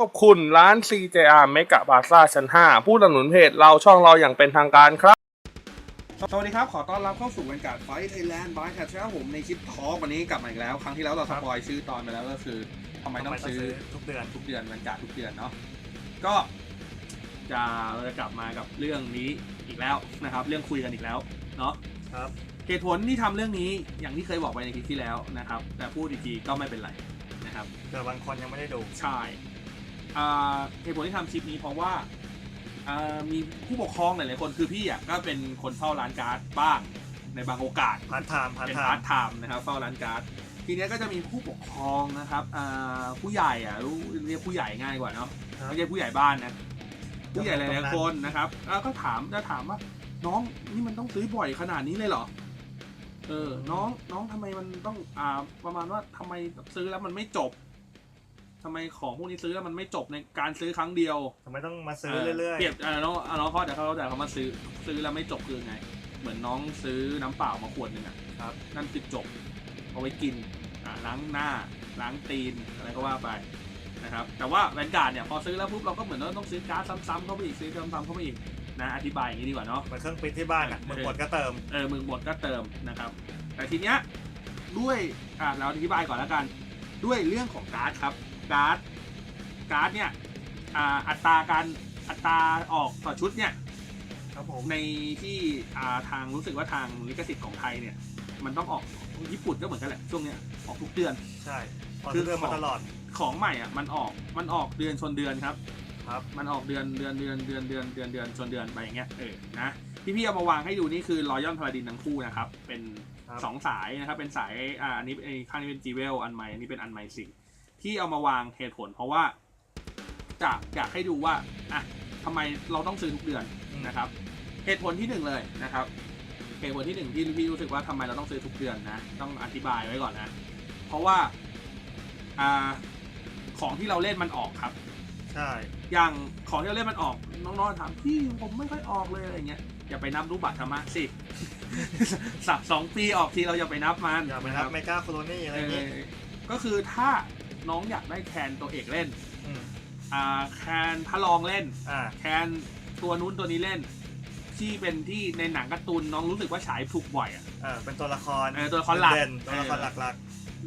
ขอบคุณร้าน CJR เมกะบาซ่าชั้น 5 ผู้สนับสนุนเพจเราช่องเราอย่างเป็นทางการครับ สวัสดีครับ ขอต้อนรับเข้าสู่บรรยากาศไฟไทยแลนด์บายแคทครับผมในคลิปทอล์กวันนี้กลับมาอีกแล้ว ครั้งที่แล้วเราสปอยชื่อตอนไปแล้วก็คือทำไมต้องซื้อทุกเดือนทุกเดือนบรรยากาศทุกเดือนเนาะก็จะเราจะกลับมากับเรื่องนี้อีกแล้วนะครับ เรื่องคุยกันอีกแล้วเนาะครับเหตุผลที่ทำเรื่องนี้อย่างที่เคยบอกไปในคลิปที่แล้วนะครับ แต่พูดอีกทีก็ไม่เป็นไรนะครับเดี๋ยวบางคนยังไม่ได้ดูใช่อ่า เหตุผลที่ทำคลิปนี้เพราะว่าอ่ามีผู้ปกครองหลายๆคนคือพี่อะก็เป็นคนเฝ้าร้านการ์ดบ้าง ในบางโอกาสพาร์ทไทม์พาร์ทเป็นไทพาร์ทม์ไทม์นะครับเฝ้าร้านการ์ดทีเนี้ยก็จะมีผู้ปกครองนะครับอ่าผู้ใหญ่อะรู้เรียกผู้ใหญ่ง่ายกว่าเนาะไม่ใช่ผู้ใหญ่บ้านนะผู้ใหญ่หลายๆคนนะครับแล้วก็ถามจะถามว่าน้องนี่มันต้องซื้อบ่อยขนาดนี้เลยเหรอเออน้องน้องทำไมมันต้องอ่าประมาณว่าทำไมซื้อแล้วมันไม่จบ ทำไมของพวกนี้ซื้อแล้วมันไม่จบในการซื้อครั้งเดียวทำไมต้องมาซื้อเรื่อยเปรียบเออน้องอ่าน้องเขาแต่เขาแต่เขามาซื้อซื้อแล้วไม่จบคือไง เหมือนน้องซื้อน้ำเปล่ามาขวดหนึ่งอะๆครับนั่นคือจบเอาไว้กินอ่าล้างหน้าล้างตีนอะไรก็ว่าไปนะครับแต่ว่าแวนการ์ดเนี่ยพอซื้อแล้วปุ๊บเราก็เหมือนว่าต้องซื้อการ์ดซ้ำๆเข้าไปอีกซื้อซ้ำๆเข้าไปอีกนะอธิบายอย่างนี้ดีกว่าเนาะเหมือนเครื่องปริ้นที่บ้านอะเออมันหมดก็เติมเออมึงหมดก็เติมนะครับแต่ทีเนี้ยด้วยอ่าเราอธิบายก่อนแล้วกัน ด้วยเรื่องของการ์ดครับ การ์ดการ์ดเนี่ยอ่าอัตราการอัตราออกต่อชุดเนี่ยครับผมในที่อ่าทางรู้สึกว่าทางลิขสิทธิ์ของไทยเนี่ย มันต้องออกญี่ปุ่นก็เหมือนกันแหละช่วงเนี้ยออกทุกเดือน ใช่ออกคือเดือนมาตลอดของใหม่อะมันออกมันออกเดือนชนเดือนครับ ครับมันออกเดือนเดือนเดือนเดือนเดือนเดือนเดือนชนเดือนไปอย่างเงี้ยเออนะที่พี่เอามาวางให้ดูนี่คือรอยอนพาราดินทั้งคู่นะครับเป็นครับสองสายนะครับเป็นสายอ่าอันนี้ไอ้ข้างนี้เป็นจีเวลอันใหม่อันนี้เป็นอันใหม่สิ ที่เอามาวางเหตุผล เพราะว่าจะอยากให้ดูว่าอะทำไมเราต้องซื้อทุกเดือนนะครับ เหตุผลที่หนึ่งเลยนะครับ เหตุผลที่หนึ่งที่พี่รู้สึกว่าทำไมเราต้องซื้อทุกเดือนนะ ต้องอธิบายไว้ก่อนนะ เพราะว่าอ่าของที่เราเล่นมันออกครับ ใช่ อย่างของที่เราเล่นมันออกน้องๆถามพี่ผมไม่ค่อยออกเลยอะไรเงี้ยอย่าไปนับรูปบัตรธรรมะสิสักสองปีออกทีเราอย่าไปนับมันอย่าไปนะนัคบรับเมกาโคโลนี่อะไรอย่างงี้เออก็คือถ้า น้องอยากได้แคนตัวเอกเล่นมอ่าแคนพระรองเล่น อ่า แคนตัวนู้นตัวนี้เล่น ที่เป็นที่ในหนังการ์ตูนน้องรู้สึกว่าฉายถูกบ่อยอะเออเป็นตัวละครเออตัวละครหลัก เด่นๆตัวละครหลัก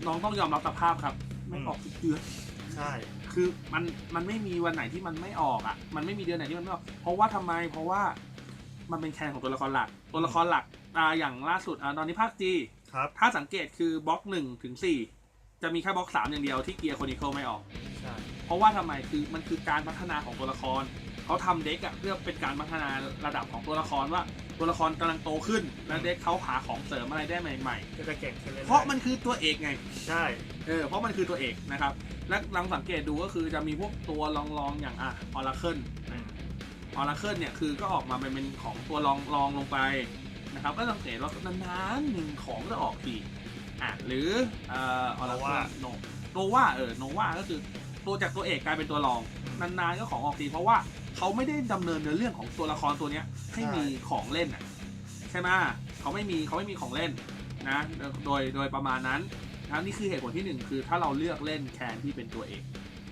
น้องต้องยอมรับสภาพครับ ไม่อืมออกทุกเดือน ๆ ใช่ คือมันมันไม่มีวันไหนที่มันไม่ออกอะ มันไม่มีเดือนไหนที่มันไม่ออก เพราะว่าทำไม เพราะว่ามันเป็นแคนของตัวละครหลัก ตัวละครหลักอ่าอย่างล่าสุดอ่าตอนนี้ภาคจี ครับ ถ้าสังเกตคือบล็อกหนึ่งถึงสี่ จะมีแค่บล็อกสามอย่างเดียวที่เกียร์โคนิเคิลไม่ออก ใช่ เพราะว่าทำไมคือมันคือการพัฒนาของตัวละคร เขาทำเด็กอะเพื่อเป็นการพัฒนาระดับของตัวละครว่าตัวละครกำลังโตขึ้น แล้วเด็กเขาหาของเสริมอะไรได้ใหม่ ก็จะเก่งขึ้นเรื่อยๆๆเพราะมันคือตัวเอกไง ใช่ เออเพราะมันคือตัวเอกนะครับ และลองสังเกตดูก็คือจะมีพวกตัวรองๆอย่างอะออร์เคิลอืมออร์เคิลเนี่ยคือก็ออกมาเป็นเป็นของตัวรองรองลงไปนะครับ ก็สังเกตว่านานๆหนึ่งของจะออกที อะหรือเอ่อออร์เคิลโนโนวาเออโนวาก็คือตัวจากตัวเอกกลายเป็นตัวรอง นานๆก็ของออกทีเพราะว่าเขาไม่ได้ดำเนินเนื้อเรื่องของตัวละครตัวเนี้ยให้มีของเล่นอะใช่ไหมเขาไม่มีเขาไม่มีของเล่นนะโดยโดยประมาณนั้นนะนี่คือเหตุผลที่หนึ่งคือถ้าเราเลือกเล่นแคนที่เป็นตัวเอก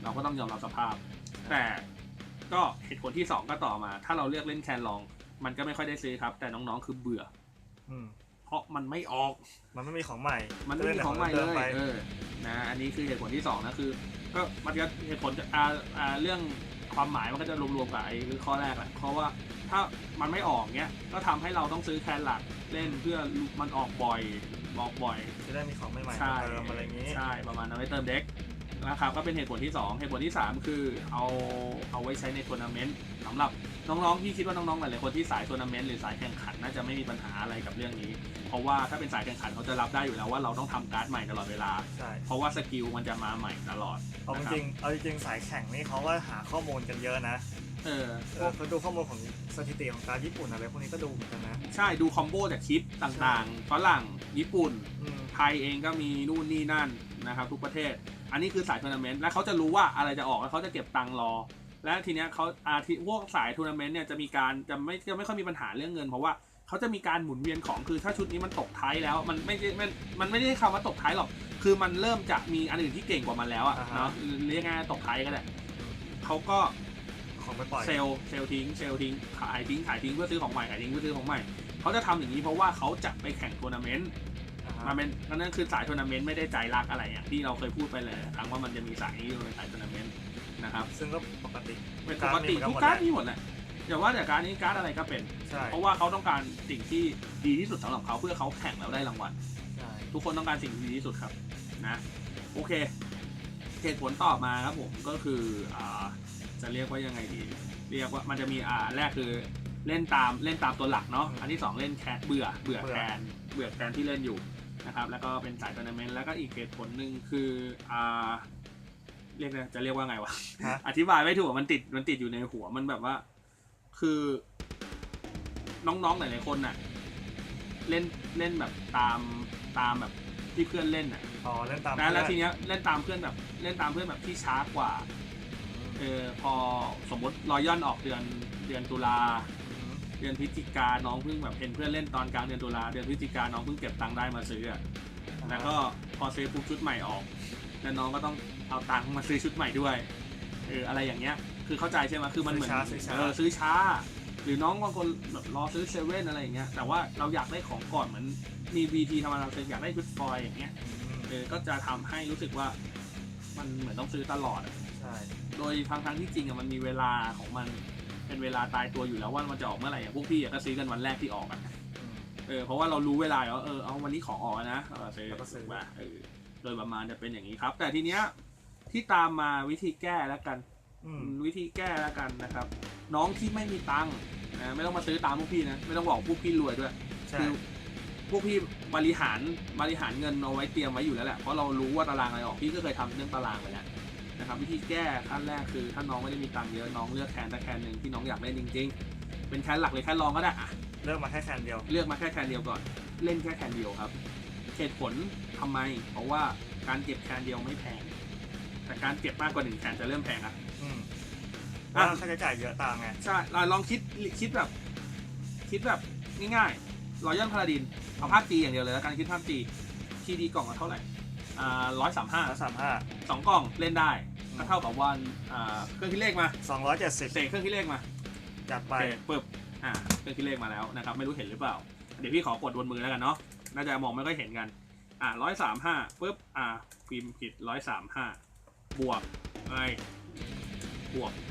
เราก็ต้องยอมรับสภาพ แต่ก็เหตุผลที่สองก็ต่อมา ถ้าเราเลือกเล่นแคนลอง มันก็ไม่ค่อยได้ซื้อครับ แต่น้องๆคือเบื่อ อืมเพ ราะมันไม่ออก มันไม่มีของใหม่ มันไม่มีของใหม่เลดิยไปเออนะอันนี้คือเหตุผลที่สองนะคือ ก็มันก็เหตุผลจะอ่าอ่าเรื่องความหมายมันก็จะรวมๆกับไอ้ข้อแรกแหละเพราะว่าถ้ามันไม่ออกเนี้ยก็ทำให้เราต้องซื้อแคนหลักเล่นเพื่อมันออกบ่อยออกบ่อยจะได้มีของใหม่ๆใช่มาเติมอะไรอย่างงี้ใช่ประมาณนั้นไว้เติมเด็กนะครับก็เป็นเหตุผลที่ 2 เหตุผลที่ 3 คือเอาเอาไว้ใช้ในทัวร์นาเมนต์สำหรับน้องๆที่คิดว่าน้องๆหลายๆคนที่สายทัวร์นาเมนต์หรือสายแข่งขันน่าจะไม่มีปัญหาอะไรกับเรื่องนี้ เพราะว่าถ้าเป็นสายแข่งขันเขาจะรับได้อยู่แล้วว่าเราต้องทำการ์ดใหม่ตลอดเวลา ใช่ เพราะว่าสกิลมันจะมาใหม่ตลอดเอาจริงๆเอาจริงๆสายแข่งนี่เขาก็หาข้อมูลกันเยอะนะเออเออเขาดูข้อมูลของสถิติของการญี่ปุ่นอะไรพวกนี้ก็ดูเหมือนกันนะใช่ดูคอมโบจากคลิปต่างๆฝรั่งญี่ปุ่น อืมไทยเองก็มีนู่นนี่นั่นนะครับทุกประเทศ อันนี้คือสายทัวร์นาเมนต์และเขาจะรู้ว่าอะไรจะออกแล้วเขาจะเก็บตังค์รอ และทีเนี้ยเขาอาทีพวกสายทัวร์นาเมนต์เนี่ยจะมีการจะไม่จะไม่ค่อยมีปัญหาเรื่องเงิน เพราะว่า เขาจะมีการหมุนเวียนของคือถ้าชุดนี้มันตกท้ายแล้ว มันไม่ได้มันมันไม่ได้คำว่าตกท้ายหรอก คือมันเริ่มจะมีอันอื่นที่เก่งกว่ามันแล้วอะเนาะเรียกง่ายๆตกท้ายก็ได้เขาก็ ของไปปล่อย เซลล์เซลล์ทิ้งเซลล์ทิ้งขายทิ้งขายทิ้งเพื่อซื้อของใหม่ขายทิ้งเพื่อซื้อของใหม่เขาจะทำอย่างนี้เพราะว่าเขาจะไปแข่งทัวร์นาเมนต์อ่าฮะมันเป็นนั่นคือสายทัวร์นาเมนต์ไม่ได้ใจรักอะไรอย่างที่เราเคยพูดไปเลยครั้งว่ามันจะมีสายนี้อยู่ในสายทัวร์นาเมนต์นะครับซึ่งก็ปกติ เป็นกาปรกมีติเหมือนกันทุกหมดการ์ดแหละมีหมดแหละ อย่าว่าแต่การดนี้การ์ดอะไรก็เป็น ใช่เพราะว่าเขาต้องการสิ่งที่ดีที่สุดสำหรับเขาเพื่อเขาแข่งแล้วได้รางวัล ใช่ทุกคนต้องการสิ่งที่ดีที่สุดครับนะโอเคเหตุผลต่อมาครับผมก็คืออ่าจะเรียกว่ายังไงดี เรียกว่ามันจะมีอ่าแรกคือเล่นตามเล่นตามตัวหลักเนาะอันที่สองเล่นแคสเบื่อเบื่อแคนเบื่อแคนที่เล่นอยู่นะครับแล้วก็เป็นสายทัวร์นาเมนต์แล้วก็อีกเหตุผลหนึ่งคืออ่าเรียกนะจะเรียกว่าไงวะ ฮะ อธิบายไม่ถูกมันติดมันติดอยู่ในหัวมันแบบว่า คือน้องๆหลายๆคนน่ะ เล่นเล่นแบบตามตามแบบที่เพื่อนเล่นน่ะอ๋อเล่นตามนะแล้วเพื่อนทีเนี้ยเล่นตามเพื่อนแบบ เล่นตามเพื่อนแบบที่ช้ากว่าเออพอสมมติรอยย่อนออกเดือนเดือนตุลาอืมเดือนพฤศจิกาน้องเพิ่งแบบเห็นเพื่อนเล่นตอนกลางเดือนตุลาเดือนพฤศจิกาน้องเพิ่งเก็บตังค์ได้มาซื้ออะแล้วก็พอซื้อปุ๊บชุดใหม่ออก แล้วน้องก็ต้องเอาตังค์มาซื้อชุดใหม่ด้วยเอออะไรอย่างเงี้ย คือเข้าใจใช่ไหมคือมันเหมือนซื้อช้าซื้อช้า เออซื้อช้า หรือน้องบางคนแบบรอซื้อเซเว่นอะไรอย่างเงี้ยแต่ว่าเราอยากได้ของก่อนเหมือนมีบีทีธรรมดาเราอยากได้ชุดฟอยล์อย่างเงี้ยอืมเออก็จะทำให้รู้สึกว่า มันเหมือนต้องซื้อตลอดอะใช่โดยทางทางๆที่จริงอะมันมีเวลาของมันเป็นเวลาตายตัวอยู่แล้วว่ามันจะออกเมื่อไหร่อะพวกพี่อะก็ซื้อกันวันแรกที่ออกอะ อืม เออเพราะว่าเรารู้เวลาอยู่ว่าเออเอาวันนี้ของออกแล้วนะเออซื้อแล้วก็ซื้อถูกป่ะเออโดยประมาณจะเป็นอย่างนี้ครับ แต่ทีเนี้ยที่ตามมาวิธีแก้แล้วกันอืม วิธีแก้แล้วกันนะครับ น้องที่ไม่มีตังค์นะไม่ต้องมาซื้อตามพวกพี่นะไม่ต้องบอกพวกพี่รวยด้วยใช่คือพวกพี่บริหารบริหารเงินเอาไว้เตรียมไว้อยู่แล้วแหละเพราะเรารู้ว่าตารางอะไรออกพี่ก็เคยทำเรื่องตารางไปแล้วนะครับ วิธีแก้ขั้นแรกคือถ้าน้องไม่ได้มีตังค์เยอะน้องเลือกแคนแต่แคนหนึ่งที่น้องอยากเล่นจริง ๆ เป็นแคนหลักเลยแคนรองก็ได้อะเริ่มมาแค่แคนเดียว เลือกมาแค่แคนเดียวก่อน เล่นแค่แคนเดียวครับเหตุผลทำไม เพราะว่าการเก็บแคนเดียวไม่แพงแต่การเก็บมากกว่าหนึ่งแคนจะเริ่มแพงอะ อืมอะว่าค่าใช้จ่ายเยอะตามไง ใช่เราลองคิดคิดแบบ คิดแบบง่ายๆรอยัลพาราดินเอาภาคจีอย่างเดียวเลยแล้วกันคิดภาคจีทีดีกล่องละเท่าไหร่อ่าร้อยสามห้าแล้วสามห้าสองกล่องเล่นได้อืมก็เท่ากับวันอ่าเครื่องคิดเลขมาสองร้อยเจ็ดสิบเสกเครื่องคิดเลขมาจัดโอไปเคปึ๊บอ่าเครื่องคิดเลขมาแล้วนะครับไม่รู้เห็นหรือเปล่า เดี๋ยวพี่ขอกดบนมือแล้วกันเนาะน่าจะมองไม่ค่อยเห็นกันอ่าร้อยสามห้าปึ๊บอ่าพิมพ์ผิดร้อยสามห้าบวกอะไรบวกอ่า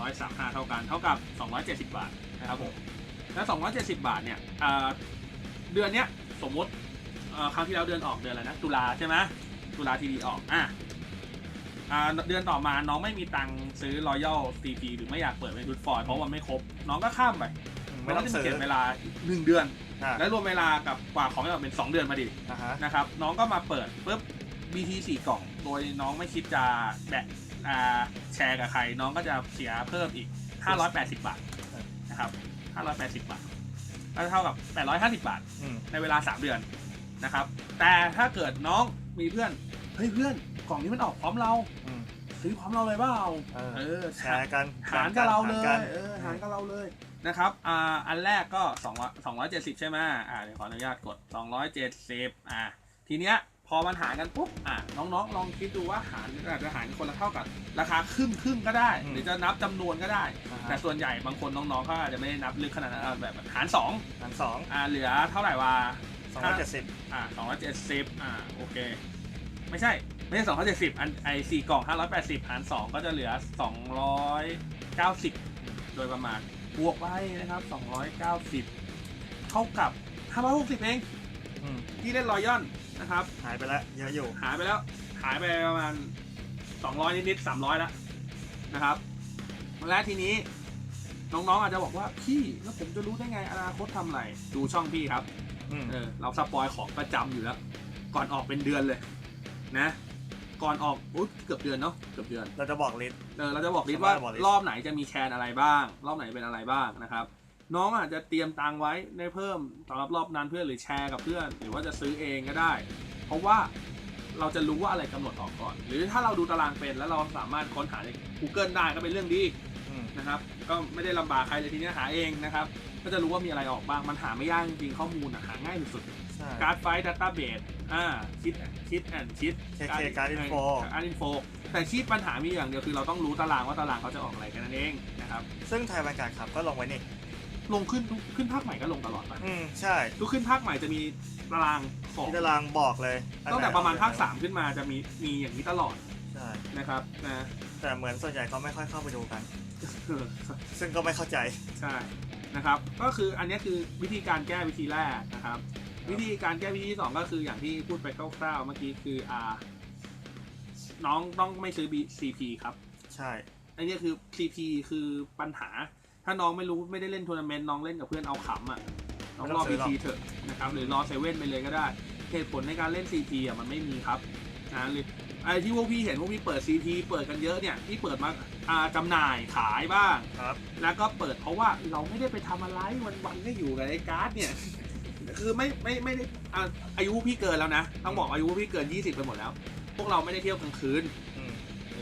ร้อยสามห้าเท่ากันเท่ากับสองร้อยเจ็ดสิบบาทนะครับผมแล้วสองร้อยเจ็ดสิบบาทเนี่ยอ่าเดือนเนี้ยสมมติอ่าครั้งที่แล้วเดือนออกเดือนอะไรนะตุลาใช่ไหมตุลาทีดีออกอะอ่าเดือนต่อมาน้องไม่มีตังค์ซื้อรอยัลซีพีหรือไม่อยากเปิดเป็นชุดฟอยล์เพราะว่าไม่ครบ น้องก็ข้ามไปไม่ต้องจะซื้อเก็บเวลาหนึ่งเดือนอะและรวมเวลากับกว่าของจะออกเป็น 2 เดือนมาดินะฮะนะครับน้องก็มาเปิดปุ๊บ BT 4กล่อง โดยน้องไม่คิดจะแบะอ่า แชร์กับใครน้องก็จะเสียเพิ่มอีก 580 บาทนะครับ 580 บาท ก็เท่ากับ 850 บาทอืมในเวลา 3 เดือนนะครับ แต่ถ้าเกิดน้องมีเพื่อน เฮ้ยเพื่อนกล่องนี้มันออกพร้อมเราอืมซื้อพร้อมเราเลยเปล่าเออเออแชร์กันหารกับเราเลหกัยนเออหารกับเราเลยนะครับ อ่า อันแรกก็2 270 ใช่ไหมอ่า เดี๋ยวขออนุญาตกด 270 อ่า ทีเนี้ย พอมันหารกันปุ๊บอ่าน้องๆ ลองคิดดูว่าหารอาจจะหารคนละเท่ากันราคาครึ่งครึ่งๆก็ได้อืมหรือจะนับจำนวนก็ได้นะฮะแต่ส่วนใหญ่บางคนน้องๆเขาอาจจะไม่ได้นับลึกขนาดนั้นเอาแบบหาร2หารสองอ่าเหลือเท่าไหร่วะสองร้อยเจ็ดสิบอ่า270อ่าโอเค ไม่ใช่ไม่ใช่270อันไอสี่กล่อง580หาร2ก็จะเหลือ290โดยประมาณบวกไปนะครับ290เท่ากับ560เองอืมที่เล่นรอยย่อน นะครับ หายไปแล้วเยอะอยู่หายไปแล้ว หายไปประมาณ 200 นิดๆ300 แล้วนะครับ และทีนี้น้องๆอาจจะบอกว่าพี่แล้วผมจะรู้ได้ไงอนาคตทำอะไร ดูช่องพี่ครับอืมเออเราสปอยของประจำอยู่แล้ว ก่อนออกเป็นเดือนเลยนะ ก่อนออกอุ๊ยเกือบเดือนเนาะเกือบเดือน เราจะบอกลิสต์ เออเราจะบอกลิสต์ว่าสปอยบอกลิสต์ รอบไหนจะมีแคนอะไรบ้าง รอบไหนเป็นอะไรบ้างนะครับ น้องอาจจะเตรียมตังค์ไว้ได้เพิ่มสำหรับรอบนั้นเพื่อนหรือแชร์กับเพื่อน หรือว่าจะซื้อเองก็ได้ เพราะว่าเราจะรู้ว่าอะไรกำหนดออกก่อน หรือถ้าเราดูตารางเป็นแล้วเราสามารถค้นหาใน Google ได้ก็เป็นเรื่องดีอืมนะครับ ก็ไม่ได้ลำบากใครเลยทีเนี้ยหาเองนะครับ ก็จะรู้ว่ามีอะไรออกบ้าง มันหาไม่ยากจริงๆข้อมูลอะหาง่ายสุดๆใช่ช่การ์ดไฟดัตต้าเบสอ่าคิดคิดแอนคิด KK Card Info การ์ดอินโฟแต่ชีพปัญหามีอย่างเดียวคือเราต้องรู้ตารางว่าตารางเขาจะออกอะไรกันนั่นเองนะครับ ซึ่งไทยบรรยากาศขับก็ลงไว้นี่ ลงขึ้นทุกขึ้นภาคใหม่ก็ลงตลอดไปอืมใช่ทุกขึ้นภาคใหม่จะมีตารางของที่ตารางบอกเลยตั้งแต่ประมาณภาคสามขึ้นมาจะมีมีอย่างนี้ตลอดใช่นะครับนะแต่เหมือนส่วนใหญ่เขาไม่ค่อยเข้าไปดูกันซึ่งก็ไม่เข้าใจใช่นะครับ ก็คืออันนี้คือวิธีการแก้วิธีแรกนะครับ วิธีการแก้วิธีที่สองก็คืออย่างที่พูดไปคร่าวๆเมื่อกี้คืออ่าน้องต้องไม่ซื้อ CP ครับ ใช่ อันนี้คือ CP คือปัญหา ถ้าน้องไม่รู้ไม่ได้เล่นทัวร์นาเมนต์น้องเล่นกับเพื่อนเอาขำอะน้องรอ PT เถอะนะครับหรือรอเซเว่นไปเลยก็ได้เหตุผลในการเล่น CP อะมันไม่มีครับนะหรือไอ้ที่พวกพี่เห็นพวกพี่เปิด CP เปิดกันเยอะเนี่ยที่เปิดมาอ่าจำหน่ายขายบ้างครับ แล้วก็เปิดเพราะว่าเราไม่ได้ไปทำอะไรวันๆก็อยู่กับไอ้การ์ดเนี่ยคือไม่ไม่ไม่ได้อะอายุพี่เกินแล้วนะ ต้องบอกอายุพี่เกิน 20 ไปหมดแล้ว พวกเราไม่ได้เที่ยวกลางคืน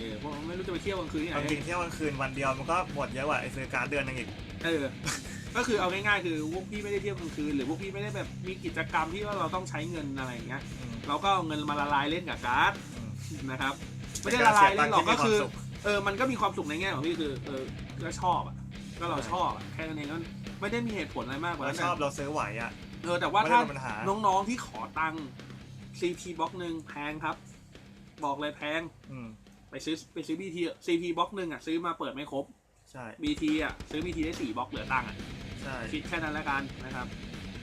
อืมเออพวกเราไม่รู้จะไปเที่ยวกลางคืนที่ไหเอาจริงนเที่ยวกลางคืนวันเดียวมันก็หมดเยอะกว่าไอ้ซื้อการ์ดเดือนหนึงอีก เออ ก็คือเอาง่ายๆคือพวกพี่ไม่ได้เที่ยวกลางคืนหรือพวกพี่ไม่ได้แบบมีกิจกรรมที่ว่าเราต้องใช้เงินอะไรอย่างเงี้ย อืมเราก็เอาเงินมาละลายเล่นกับการ์ดอืมนะครับ ไม่ได้ละลายเล่นหรอกก็คือเป็นารเสียตังค์ที่มีวามสุขเออ มันก็มีความสุขในแง่ของพี่คือ เออ ก็ชอบอะ ก็เราชอบอะแค่นั้นเองก็ไม่ได้มีเหตุผลอะไรมากกว่าเรานั้นชอบเราซื้อไหวอะเออ แต่ว่าไม่ได้ถ้า เป็นปัญหาน้องๆที่ขอตังค์ CP บล็อกหนึ่งแพงครับ บอกเลยแพง อืม ไปซื้อไปซื้อ BT อะ CP บล็อกหนึ่งอะซื้อมาเปิดไม่ครบใช่ BT อะซื้อ BT ได้สี่บล็อกเหลือตังค์อะใช่คิดแค่นั้นแล้วกันนะครับ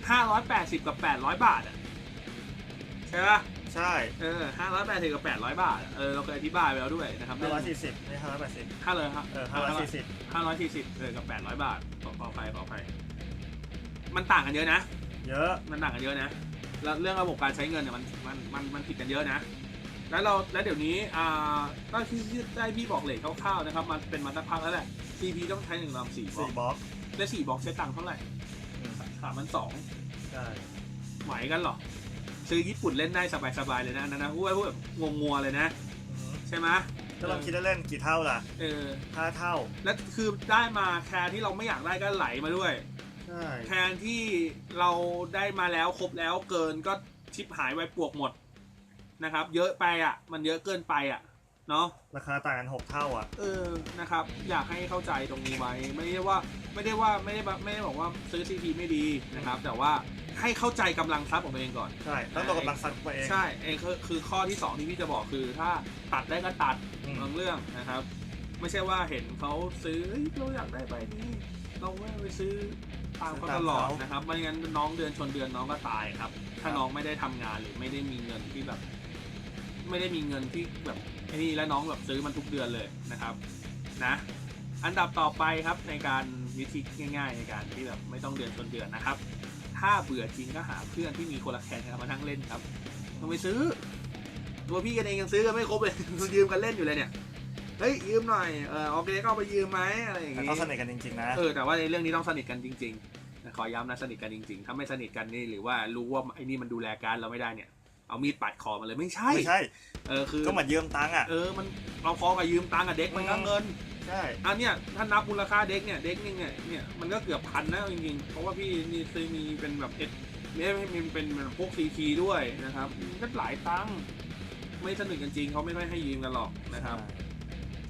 ห้าร้อยแปดสิบกับแปดร้อยบาทอะใช่ปะใช่เออห้าร้อยแปดสิบกับแปดร้อยบาทอะเออเราเคยอธิบายไปแล้วด้วยนะครับห้าร้อยสี่สิบไม่ห้าร้อยแปดสิบห้าเลยครับเออห้าร้อยสี่สิบห้าร้อยสี่สิบเออกับแปดร้อยบาทขอขออภัยขออภัยมันต่างกันเยอะนะ เยอะมันต่างกันเยอะนะแล้วเรื่องระบบการใช้เงินเนี่ยมันมันมันมันผิดกันเยอะนะ แล้วเราแล้วเดี๋ยวนี้อ่าก็ที่ที่ได้พี่บอกเลทคร่าวๆนะครับ มันเป็นมาสักพักแล้วแหละ CP ต้องใช้หนึ่งลำสี่บล็อสี่กบล็อกและสี่บล็อกใช้ตังค์เท่าไหร่อืมสามพันสองใช่ไหวกันเหรอ ซื้อญี่ปุ่นเล่นได้สบายๆเลยนะอันนั้นนะพูดพูดแบบงงงัวๆเลยนะ อืมใช่ไหมก็ลองคิดเล่นๆกี่เท่าล่ะเออ ห้าเท่าแล้วคือได้มาแทนที่เราไม่อยากได้ก็ไหลมาด้วย ใช่แทนที่เราได้มาแล้วครบแล้วเกินก็ชิปหายไวปวกหมด นะครับ เยอะไปอะ มันเยอะเกินไปอะ เนาะราคาต่างกันหกเท่าอะ เออนะครับ อยากให้เข้าใจตรงนี้ไว้ ไม่ได้ว่าไม่ได้ว่าไม่ได้แบบไม่ได้บอกว่าซื้อซีพีไม่ดีนะครับ แต่ว่าให้เข้าใจกำลังทรัพย์ของตัวเองก่อน ใช่ต้องตัวกำลังซักตัวเอง ใช่เองคือคือข้อที่สองที่พี่จะบอกคือ ถ้าตัดได้ก็ตัดอืม บางเรื่องนะครับ ไม่ใช่ว่าเห็นเขาซื้อเฮ้ยเราอยากได้ใบนี้ เราไม่ไปซื้อตามเขาตลอดนะครับไม่งั้นน้องเดือนชนเดือนน้องก็ตายครับ ถ้าน้องไม่ได้ทำงานหรือไม่ได้มีเงินที่แบบ ไม่ได้มีเงินที่แบบไอ้นี่แล้วน้องแบบซื้อมันทุกเดือนเลยนะครับนะอันดับต่อไปครับในการวิธีง่าย ๆ ในการที่แบบไม่ต้องเดือนชนเดือนนะครับ ถ้าเบื่อจริงก็หาเพื่อนที่มีคนละแคนกันมานั่งเล่นครับต้องไปซื้อ ตัวพี่กันเองยังซื้อกันไม่ครบเลย ยืมกันเล่นอยู่เลยเนี่ยเฮ้ยยืมหน่อยเออโอเคก็เอาไปยืมไหมอะไรอย่างแต่งี้ ต้องสนิทกันจริงๆนะ เออแต่ว่าในเรื่องนี้ต้องสนิทกันจริงๆนะขอย้ำนะสนิทกันจริงๆ ถ้าไม่สนิทกันนี่หรือว่ารู้ว่าไอ้นี่มันดูแลการเราไม่ได้เนี่ย เอามีดปัดคอมาเลยไม่ใช่ไม่ใช่ เออคือก็เหมือนยืมตังค์อะเออมันเราพอกับยืมตังค์กับเด็กมันก็เงินใช่อันเนี้ยถ้านับมูลค่าเด็กเนี่ยเด็กนี่เนี่ยเนี่ยมันก็เกือบพันนะจริงๆเพราะว่าพี่นี่ซื้อมีเป็นแบบเอ็ดไม่ไม่เป็นเป็นพวกซีทีด้วยนะครับมันก็หลายตังค์ไม่สนิทกันจริงเขาไม่ค่อยให้ยืมกันหรอกนะครับ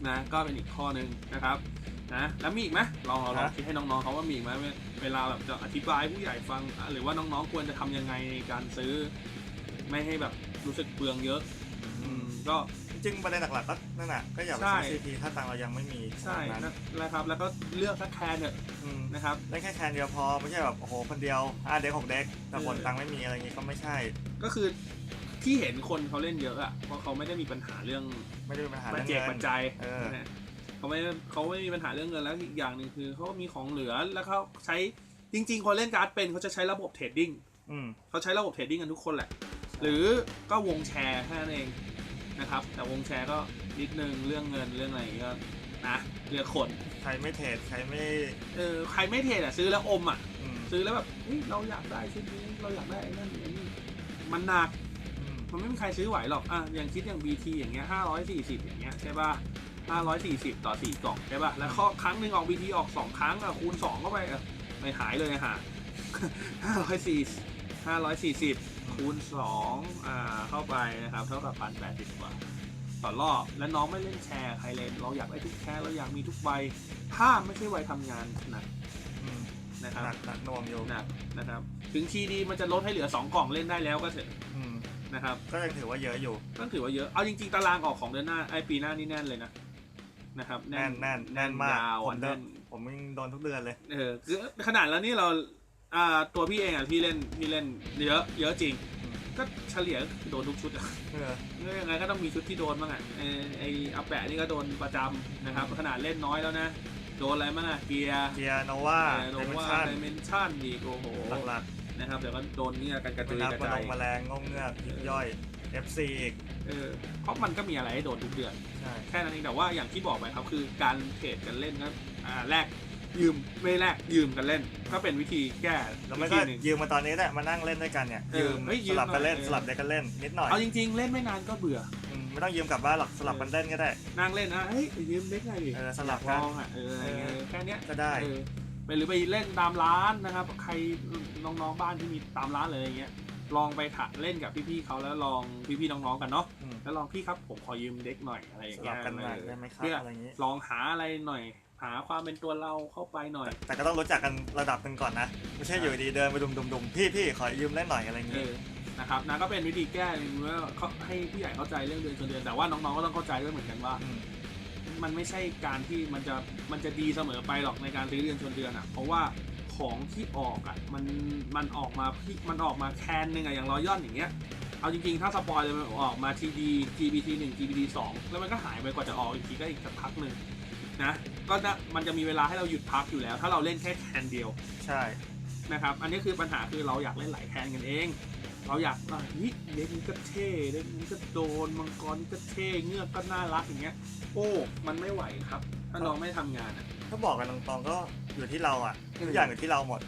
นะก็เป็นอีกข้อหนึ่งนะครับนะแล้วมีอีกไหมลองเราลองฮะคิดให้น้องๆเขาว่ามีอีกไหมเวเวลาแบบจะอธิบายผู้ใหญ่ฟังอะหรือว่าน้องๆควรจะทำยังไงในการซื้อ ไม่ให้แบบรู้สึกเปลืองเยอะ อืมก็ จริงๆประเด็นหลักๆก็นั่นแหละก็อย่าไปใช่ ซื้อซีพีถ้าตังค์เรายังไม่มีใช่ขนาดนั้นนะนะครับ แล้วก็เลือกสักแคนเถอะอืมนะครับ ได้แค่แคนเดียวพอไม่ใช่แบบโอ้โหคนเดียวอ่าเด็กหกเด็กแต่คนเออ ตังค์ไม่มีอะไรอย่างงี้ก็ไม่ใช่ ก็คือที่เห็นคนเขาเล่นเยอะอะเพราะเขาไม่ได้มีปัญหาเรื่องไม่ได้มีปัญหาปัจเรื่องเจกเงิปัจน จัยเออ นะเขาไม่เขาไม่มีปัญหาเรื่องเงินแล้วอีกอย่างหนึ่งคือเขามีของเหลือแล้วเขาใช้จริง ๆ คนเล่นการ์ดเป็นเขาจะใช้ระบบเทรดดิ้ง อืม เขาใช้ระบบเทรดดิ้งกันทุกคนแหละ หรือก็วงแชร์แค่นั้นเองนะครับ แต่วงแชร์ก็นิดนึงเรื่องเงินเรื่องอะไรอย่างเงี้ยก็นะเลือกคนใครไม่เทรดใครไม่เออใครไม่เทรดอะซื้อแล้วอมอะ อืมซื้อแล้วแบบเฮ้ยเราอยากได้ชุดนี้เราอยากได้ไอ้นั่นไอ้นี่มันหนัก อืมมันไม่มีใครซื้อไหวหรอก อะ อย่างคิดอย่าง BT อย่างเงี้ยห้าร้อยสี่สิบอย่างเงี้ยใช่ป่ะห้าร้อยสี่สิบต่อสี่กล่องใช่ป่ะ แล้วข้อครั้งหนึ่งออก BT ออกสองครั้งอะคูณสองเข้าไปอะไม่หายเลยอะห้าร้อยสี่ห้าร้อยสี่สิบคูณสองอ่าเข้าไปนะครับ เท่ากับพันแปดสิบกว่าต่อรอบ และน้องไม่เล่นแชร์ใครเล่นเราอยากได้ทุกแชร์เราอยากมีทุกใบ ถ้าไม่ใช่วัยทำงานหนักอืมนะครับหนักหนักหน่วงอยู่หนักนะครับ ถึงทีดีมันจะลดให้เหลือ 2 กล่องเล่นได้แล้วก็เถอะอืมนะครับ ก็ยังถือว่าเยอะอยู่ก็ถือว่าเยอะ เอาจริงๆ ตารางออกของเดือนหน้าไอปีหน้านี่แน่นเลยนะนะครับ แน่นแน่นแน่นมากยาวผมอะเดิแน่นนผมยังโดนทุกเดือนเลย เออคือขนาดแล้วนี่เรา อ่าตัวพี่เองอะพี่เล่นพี่เล่นเยอะ เยอะจริงอืมก็เฉลี่ยโดนทุกชุดอะเออยังไงก็ต้องมีชุดที่โดนบ้างอะไอไออาแปะนี่ก็โดนประจำนะครับ ขนาดเล่นน้อยแล้วนะ โดนอะไรบ้างอะเกียร์เกียร์โนวาโนเดมว่าชั่นดิเมนชั่นอีกโอ้โหหลักนะครับเดี๋ยวก็โดนเนี่ยกันกระๆจุยนับกระมาลจายงแมลงงงเงือกยิบย่อย FC อีกเออเพราะมันก็มีอะไรให้โดนทุกเดือนใช่แค่นั้นเองแต่ว่าอย่างที่บอกไปครับคือการเทรดกันเล่นก็อ่าแลก ยืมไม่แลกยืมกันเล่น ก็เป็นวิธีแก้แล้วไม่วิก็ธีหนึ่ง ยืมมาตอนนี้แหละมานั่งเล่นด้วยกันเนี่ยเออยืมเฮ้ยยืสมลับกันเล่นหน่อย สลับเด็กกันเล่นนิดหน่อยเอาจริง ๆ เล่นไม่นานก็เบื่อ อืมไม่ต้องยืมกลับบ้านหรอกสลับกันเล่นก็ได้ นั่งเล่นนะเฮ้ยยืมเล็กหน่อยดิเออสลับลกันองอะเอออะไรเงี้ยเออแค่เนี้ยก็ได้ เออไปหรือไปเล่นตามร้านนะครับ ใครน้องๆบ้านที่มีตามร้านเลยอะไรเงี้ย ลองไปถัดเล่นกับพี่ๆเขาแล้วลองพี่ๆน้องๆกันเนาะ อืมแล้วลองพี่ครับผมขอยืมเด็กหน่อยอะไรอย่างสเงี้ลัยบกันหน่อยเออได้ไหมครับเพื่ออะไรอย่างนี้ ลองหาอะไรหน่อย หาความเป็นตัวเราเข้าไปหน่อย แต่ก็ต้องรู้จักกันระดับหนึ่งก่อนนะ ไม่ใช่อยู่ดีเดินไปดุมๆๆพี่พี่ขอยืมเล่นหน่อยอะไรอย่างเอนี้อนะครับนะก็เป็นวิธีแก้หนึ่งว่าเขาให้ผู้ใหญ่เข้าใจเรื่องเดือนชนเดือนแต่ว่าน้องๆก็ต้องเข้าใจด้วยเหมือนกันว่าอืมมันไม่ใช่การที่มันจะมันจะดีเสมอไปหรอกในการซื้อเดือนชนเดือนอะ เพราะว่าของที่ออกอะมันมันออกมาพี่มันออกมาแคนหนึ่งอะอย่างรอยย่อนอย่างเงี้ยเอาจริงๆ ถ้าสปอยเลยมันออกมา TD GBT 1 GBT 2 แล้วมันก็หายไปกว่าจะออกอีกทีก็อีกสักพักหนึ่ง นะก็นะมันจะมีเวลาให้เราหยุดพักอยู่แล้ว ถ้าเราเล่นแค่แคนเดียวใช่นะครับ อันนี้คือปัญหาคือเราอยากเล่นหลายแคนกันเอง เราอยากว่าเฮ้ยเด็กนี้ก็เท่เด็กนี้ก็โดนมังกรก็เท่เงือกก็น่ารักอย่างเงี้ย โอ้มันไม่ไหวครับ ถ้าน้องไม่ทำงานอะถ้าบอกกันตรงๆก็อยู่ที่เราอะอืมทุกอย่างอยู่ที่เราหมด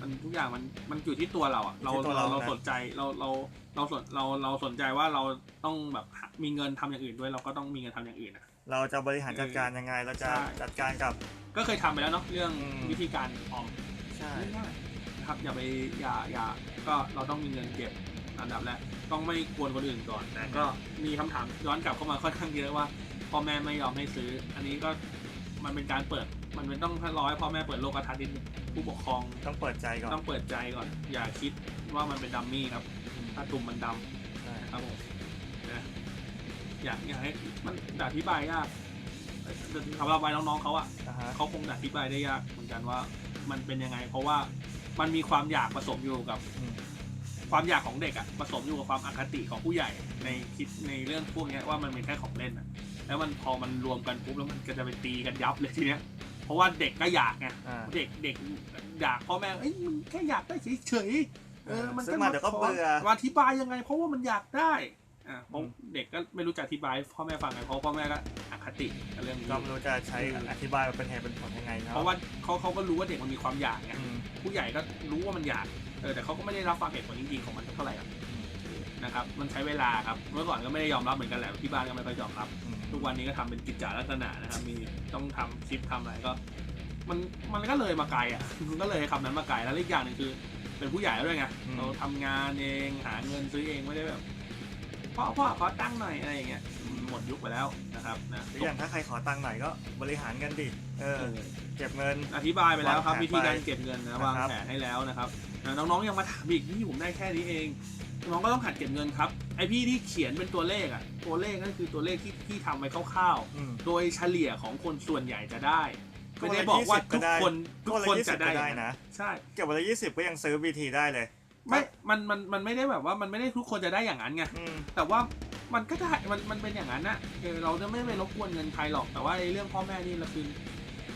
มันทุกอย่างมันมันอยู่ที่ตัวเราอะเราอยู่ที่ตัวเราเราเรานะ สนใจเราเราเราสนเราเราสนใจว่าเราต้องแบบมีเงินทำอย่างอื่นด้วย เราก็ต้องมีเงินทำอย่างอื่นอะ เราจะบริหารจัดการยังไง เราจะใช่ จัดการกับ ก็เคยทำไปแล้วเนาะเรื่องอืม วิธีการออมใช่ ง่ายๆนะครับอย่าไปอย่าอย่าก็เราต้องมีเงินเก็บอันดับแรกต้องไม่กวนคนอื่นก่อนแต่ก็มีคำถามย้อนกลับเข้ามาค่อนข้างเยอะว่าพ่อแม่ไม่ยอมให้ซื้อ อันนี้ก็มันเป็นการเปิด มันเป็นต้องรอให้พ่อแม่เปิดโลกทัศน์นิดนึงผู้ปกครอง ต้องเปิดใจก่อนต้องเปิดใจก่อน อย่าคิดว่ามันเป็นดัมมี่ครับ ถ้าตุ่มมันดใช่ำครับผมนะ อยากอยากให้มันอธิบายยากสำหรับวัยน้องๆเขาอะนะฮะเขาคงอธิบายได้ยากเหมือนกันว่ามันเป็นยังไง เพราะว่ามันมีความอยากผสมอยู่กับ อืมความอยากของเด็กอะผสมอยู่กับความอคติของผู้ใหญ่ในคิดในเรื่องพวกเนี้ยว่ามันเป็นแค่ของเล่นอะแล้วมันพอมันรวมกันปุ๊บแล้วมันก็จะไปตีกันยับเลยทีเนี้ย เพราะว่าเด็กก็อยากไงอ่าเด็กเด็กอยากพ่อแม่เอ้ยมันแค่อยากได้เฉยๆเออมันซื้อมาเดี๋ยวก็เบื่อ มาอธิบายยังไง เพราะว่ามันอยากได้ อ่าผมอืมเด็กก็ไม่รู้จะอธิบายให้พ่อแม่ฟังไงเพราะพ่อแม่ก็อคติกับเรื่องนี้ ก็ไม่รู้จะใช้อธิบายว่าเป็นเหตุเป็นผลยังไงคบเพราะว่าเขาเขาก็รู้ว่าเด็กมันมีความอยากไงอืมผู้ใหญ่ก็รู้ว่ามันอยากเออแต่เขาก็ไม่ได้รับฟังเหตุผลจริงๆของมันเท่าไหร่หรอกนะครับ มันใช้เวลาครับเมื่อก่อนก็ไม่ได้ยอมรับเหมือนกันแหละที่บ้านก็ไม่ค่อยยอมรับ อืมทุกวันนี้ก็ทำเป็นกิจจาลักษณะนะครับ มีต้องทำคลิปทำอะไรก็ มันมันก็เลยมาไกลอะ มันก็เลยคำนั้นมาไกลแล้วอีกอย่างหนึ่งคือ เป็นผู้ใหญ่แล้วด้วยไงเราทำงานเองหาเงินซื้อเองไม่ได้แบบ พ่อพ่อขอตั้งค์หน่อยอะไรอย่างเงี้ยหมดยุคไปแล้วนะครับนะหรืออย่างถ้าใครขอตังค์หน่อยก็บริหารเงินดิเอเอออ เก็บเงิน อธิบายไปแล้วครับ วางแผนวิธีการเก็บเงินนะนะครับวางแผนให้แล้วนะครับนะน้องๆยังมาถามอีกนี่ผมได้แค่นี้เองน้องก็ต้องหัดเก็บเงินครับไอพี่ที่เขียนเป็นตัวเลขอะตัวเลขนั่นคือตัวเลขที่ที่ทำไว้คร่าวอืม ๆ โดยเฉลี่ยของคนส่วนใหญ่จะได้ก็ไม่วันละได้บอกว่า20ก็ทุกได้คนทุกคนก็วันละจะได้20ก็ได้นะ ใช่ เก็บวันละยี่สิบก็ยังซื้อวีทีได้เลย ไม่มันมันมันไม่ได้แบบว่ามันไม่ได้ทุกคนจะได้อย่างนั้นไงอืม แต่ว่ามันก็ได้มันมันเป็นอย่างนั้นนะเออเราจะไม่ไปรบกวนเงินใครหรอกแต่ว่าไอ้เรื่องพ่อแม่นี่เราคือ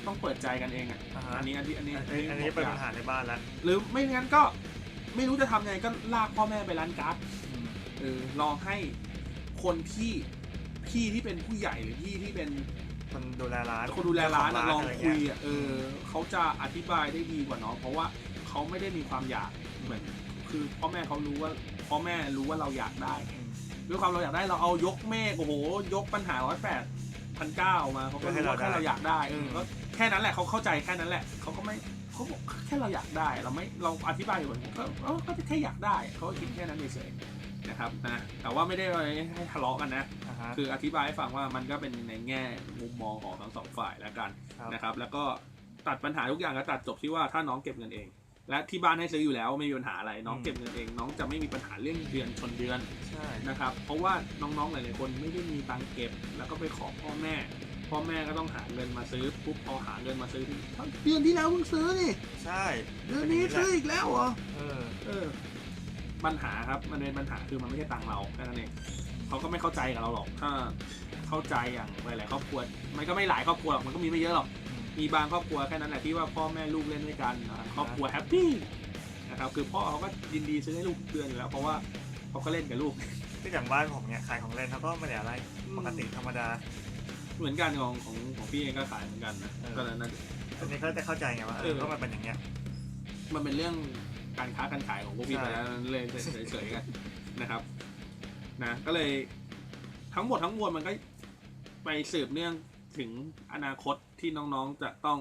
ต้องเปิดใจกันเองอะอ่าฮะ อันนี้อันนี้อันนี้อันนี้อันนี้เป็นปัญหาในบ้านแล้วหรือไม่งั้นก็ไม่รู้จะทำไงก็ลากพ่อแม่ไปร้านการ์ดอืมเออลองให้คนที่พี่ที่เป็นผู้ใหญ่หรือพี่ที่เป็นคนดูแลร้านคนดูแลร้านอะเจ้ลของะไรคุยเงี้อะเออเขาจะอธิบายได้ดีกว่าเนาะเพราะว่าเขาไม่ได้มีความอยากเหมือน คือพ่อแม่เขารู้ว่าพ่อแม่รู้ว่าเราอยากได้อืมด้วยความเราอยากได้เราเอายกเมฆโอ้โห ยกปัญหาร้อยแปดพันเก้ามาเขาก็รู้ว่าแค่เราอยากได้เออก็แค่นั้นแหละเขาเข้าใจแค่นั้นแหละเขาก็ไม่เขาบอกแค่เราอยากได้เราไม่เราอธิบายอยู่แบบก็เออก็แค่อยากได้เขาก็คิดแค่นั้นเฉยๆนะครับนะแต่ว่าไม่ได้ไปให้ทะเลาะกันนะอ่าฮะคืออธิบายให้ฟังว่ามันก็เป็นในแง่มุมมองของทั้งสองฝ่ายแล้วกันครับนะครับ แล้วก็ตัดปัญหาทุกอย่างก็ตัดจบที่ว่าถ้าน้องเก็บเงินเอง และที่บ้านให้ซื้ออยู่แล้วไม่มีปัญหาอะไรน้องเก็บเงินเองน้องจะไม่มีปัญหาเรื่องเดือนชนเดือนใช่นะครับ เพราะว่าน้องๆหลายๆคนไม่ได้มีตังค์เก็บ แล้วก็ไปขอพ่อแม่ พ่อแม่ก็ต้องหาเงินมาซื้อปุ๊บพอหาเงินมาซื้อที่เดือนที่แล้วเพิ่งซื้อนี่ใช่เดือนนี้ซื้ออีกแล้วเหรอเออเออปัญหาครับมันเป็นปัญหาคือมันไม่ใช่ตังค์เราแค่นั้นเองเขาก็ไม่เข้าใจกับเราหรอกถ้าเข้าใจอย่างหลายๆครอบครัวมันก็ไม่หลายครอบครัวหรอกมันก็มีไม่เยอะหรอก มีบางครอบครัวแค่นั้นแหละที่ว่าพ่อแม่ลูกเล่นด้วยกันอ่าครอบครัวแฮปปี้นะครับคือพ่อเขาก็ยินดีซื้อให้ลูกทุกเดือนอยู่แล้วเพราะว่าเขาก็เล่นกับลูก ที่อย่างบ้านผมเนี่ยขายของเล่นเขาก็ไม่ได้อะไรปกติธรรมดาเหมือนกันของของของพี่เองก็ขายเหมือนกันนะเออก็นั้นนะอันนี้ก็จะเข้าใจไงว่าเอเอออก็มันเป็นอย่างเงี้ยมันเป็นเรื่องการค้าการขายของพวกพี่ใช่ไปแล้วเลยเฉยๆกันนะครับนะก็เลยทั้งหมดทั้งมวลมันก็ไปสืบเนื่องถึงอนาคต ที่น้องๆจะต้อง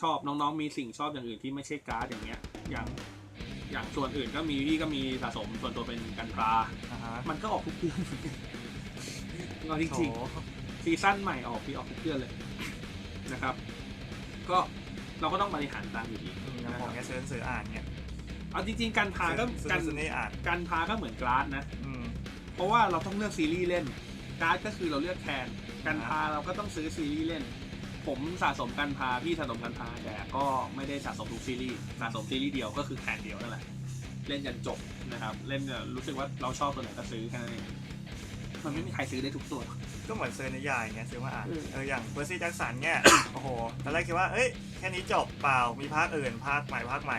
ชอบน้องๆมีสิ่งชอบอย่างอื่นที่ไม่ใช่การ์ดอย่างเงี้ยอย่างอย่างส่วนอื่นก็มีพี่ก็มีสะสมส่วนตัวเป็นกันตรา อ่าฮะมันก็ออกทุกเดือนเหมือนกันเอาจโถริงๆซีซั่นใหม่ออกพี่ออกทุกเดือนเลยนะครับ ก็เราก็ต้องบริหารตังค์อยู่ดีอืมอย่างนะผคมรับเนี่ยซื้อหนังสืออ่านเนี่ยเอาจริง ๆ การพาก็ซื้อการซื้อนี่อ่าน การพาก็เหมือนกราสนะ อืม เพราะว่าเราต้องเลือกซีรีส์เล่น การ์ดก็คือเราเลือกแคนการพาเราก็ต้องซื้อซีรีส์เล่น ผมสะสมการพาพี่สะสมการพาแต่ก็ไม่ได้สะสมทุกซีรีส์สะสมซีรีส์เดียวก็คือแคนเดียวนั่นแหละเล่นยันจบนะครับเล่นเนี่ยรู้สึกว่าเราชอบตัวไหนก็ซื้อแค่นั้นเองมันไม่มีใครซื้อได้ทุกตัว ก็เหมือนซื้อนิยายเงี้ยซื้อมาอ่านเออเอออย่างเ e อร์ซี่แจ็คสันเนี่ยโอ้โหตอนแรกคิดว่าเอ้ยแค่นี้จบเปล่ามีภาคอื่นภาคใหม่ภาคใหม่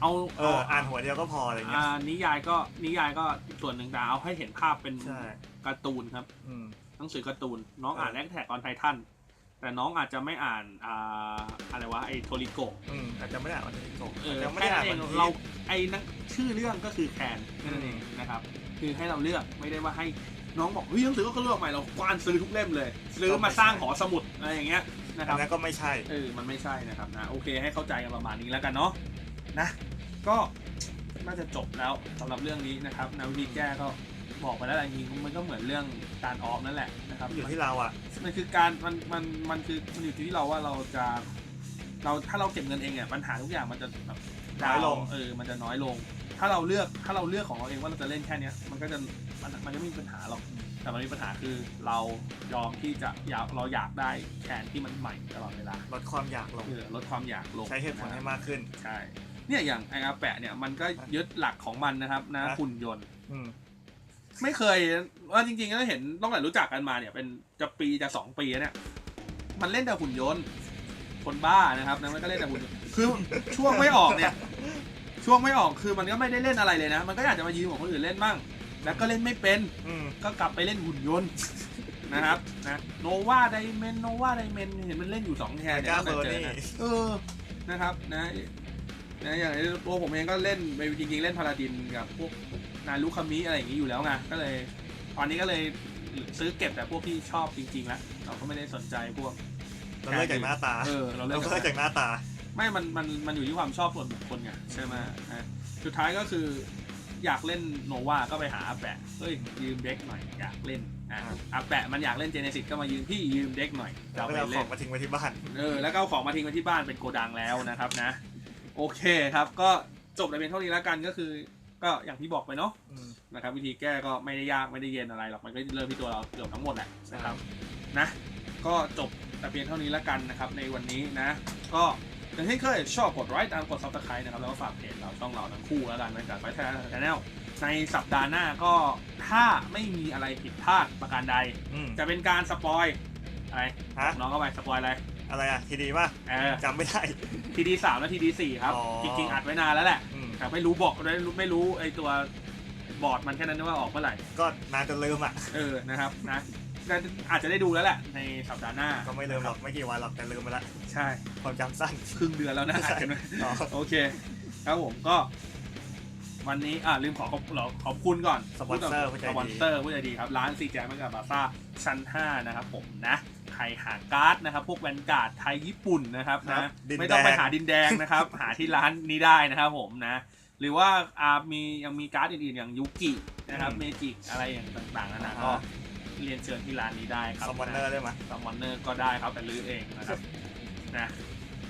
เอาเอออ่านหัวเดียวก็พออะไรเงี้ยอ่านิยายก็นิยายก็ส่วนหนึ่งแต่เอาให้เห็นภาพเป็นใช่การ์ตูนครับอืมหนังสือการ์ตูนน้องเอออ่อ่านแอคแท็กออนไททัน แต่น้องอาจจะไม่อ่านอ่าอะไรวะไอโทริโกอืมอาจจะไม่ได้อ่านวันนี้จบเออาจอจะไม่แค่ได้นั้อ่านนเอวันงนี้เราไอ้นักชื่อเรื่องก็คือแคนแค่นั้นเองนะครับ คือให้เราเลือกไม่ได้ว่าให้น้องบอกเฮ้ยหนังสือก็เลือกใหม่เรากว้านซื้อทุกเล่มเลย ซื้อมาสร้างหอสมุดอะไรอย่างเงี้ยนะคอัรับ นนั้นก็ไม่ใช่ เออ มันไม่ใช่นะครับนะ โอเค ให้เข้าใจกันประมาณนี้แล้วกันเนาะ นะ ก็น่าจะจบแล้วสำหรับเรื่องนี้นะครับนะวิธีแก้ก็ บอกไปแล้วแหละจริงๆมันก็เหมือนเรื่องการออฟนั่นแหละนะครับ อยู่ที่เราอะ มันคือการมันมันมันคือมันอยู่ที่เราว่าเราจะเราถ้าเราเก็บเงินเองเนี่ยปัญหาทุกอย่างมันจะแบบน้อยลงดาวเออมันจะน้อยลง ถ้าเราเลือกถ้าเราเลือกของเราเองว่าเราจะเล่นแค่เนี้ย มันก็จะมันมันจะไม่มีปัญหาหรอกแต่มันมีปัญหาคือเรายอมที่จะอยากเราอยากได้แคนที่มันใหม่ตลอดเวลาลดความอยากลงเออลดความอยากลงใช้เหตุผลให้มากขึ้นใช่เนี่ยอย่างไออาแปะเนี่ยมันก็ยึดหลักของมันนะครับนะอะหุ่นยนต์อืม ไม่เคยว่าจริงๆก็เห็นต้องแต่รู้จักกันมาเนี่ย เป็นจะปีจะสองปีแล้วเนี่ย มันเล่นแต่หุ่นยนต์ คนบ้านะครับนะมันก็เล่นแต่หุ่นยนต์คือช่วงไม่ออกเนี่ย ช่วงไม่ออกคือมันก็ไม่ได้เล่นอะไรเลยนะ มันก็อยากจะมายืมของคนอื่นเล่นบ้าง แล้วก็เล่นไม่เป็น อืมก็กลับไปเล่นหุ่นยนต์นะครับนะโนวาไดเมนโนวาไดเมนเห็นมันเล่นอยู่สองแทนเนี่ยกล้าตั้งแต่เจอเบอร์นี่นะเออนะครับนะนะอย่างตัวผมเองก็เล่นไปจริงๆเล่นพาราดินกับพวก นารุคามิอะไรอย่างนี้อยู่แล้วไงก็เลย ตอนนี้ก็เลยซื้อเก็บแต่พวกที่ชอบจริงๆแล้วเราก็ไม่ได้สนใจพวกเราเลิกจากหน้าตาเออเราเลิเรากเลิกจากหน้าตา ไม่มันมันมันอยู่ที่ความชอบส่วนบุคคลไงใช่ไหมอะสุดท้ายก็คืออยากเล่นโนวาก็ไปหาอาแปะเฮ้ยยืมเด็กหน่อยอยากเล่นอะครับอาแปะมันอยากเล่นเจเนซิสก็มายืมพี่ยืมเด็กหน่อยเราจะก็เอาไปเอาขเล่องนมาทิ้งไว้ที่บ้านเออแล้วก็เอาของมาทิ้งไว้ที่บ้านเป็นโกดังแล้วนะครับนะ โอเคครับก็จบแต่เพียงเท่านี้แล้วกันก็คือ ก็อย่างที่บอกไปเนาะอืมนะครับวิธีแก้ก็ไม่ได้ยากไม่ได้เย็นอะไรหรอกมันก็เริ่มที่ตัวเราเกือบทั้งหมดแหละนะครับนะก็จบแต่เพียงเท่านี้แล้วกันนะครับในวันนี้นะ ก็อย่างที่เคยชอบกดไลค์ตามกดซับสไครต์นะครับแล้วก็ฝากเพจเราช่องเราทั้งคู่แล้วกันนะครับไปแทนชาแนลในสัปดาห์หน้าก็ถ้าไม่มีอะไรผิดพลาดประการใด อืม จะเป็นการสปอยอะไรฮะบอกน้องเข้าไปสปอยอะไรอะไรอะทีดีป่ะเออ จำไม่ได้ ทีดีสามและทีดีสี่ครับ อ๋อ จริงๆ อัดไว้นานแล้วแหละอืม แต่ไม่รู้บอกไม่รู้ไม่รู้ไอตัวบอร์ดมันแค่นั้นว่าออกเมื่อไหร่ ก็นานจนลืมอะ เออนะครับนะก็อาจจะได้ดูแล้วแหละในสัปดาห์หน้า ก็ไม่ลืมหรอกไม่กี่วันหรอกแต่ลืมไปละใช่ความจำสั้น ครึ่งเดือนแล้วนะใช่อาจจะไม่อ๋อ โอเค ครับผมก็ วันนี้อ่าลืมขอขอบเราขอบคุณก่อนสปอนเซอร์ผู้ใจสปอนดีเซอร์ผู้ใจดีครับ ร้านซีแจมันกับบาซ่าชั้น 5 นะครับผมนะ ใครหาการ์ดนะครับ พวกแวนการ์ดไทยญี่ปุ่นนะครับครันะบดินแดงไม่ต้องไปหาดินแดงนะครับ หาที่ร้านนี้ได้นะครับผมนะหรือว่าอ่ามียังมีการ์ดอื่นๆอย่างยูกินะครับเมจิกอะไรอย่างต่างๆนานาก็เรียนเชิญที่ร้านนี้ได้ครับซัมมอนเนอร์ได้ไหมซัมมอนเนอร์ก็ได้ครับแต่ลื้อเองนะครับนะ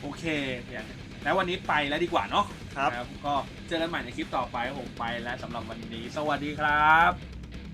โอเคอย่างแล้ววันนี้ไปแล้วดีกว่าเนาะครับนะก็เจอกันใหม่ในคลิปต่อไปครับผมไปแล้วสำหรับวันนี้ สวัสดีครับ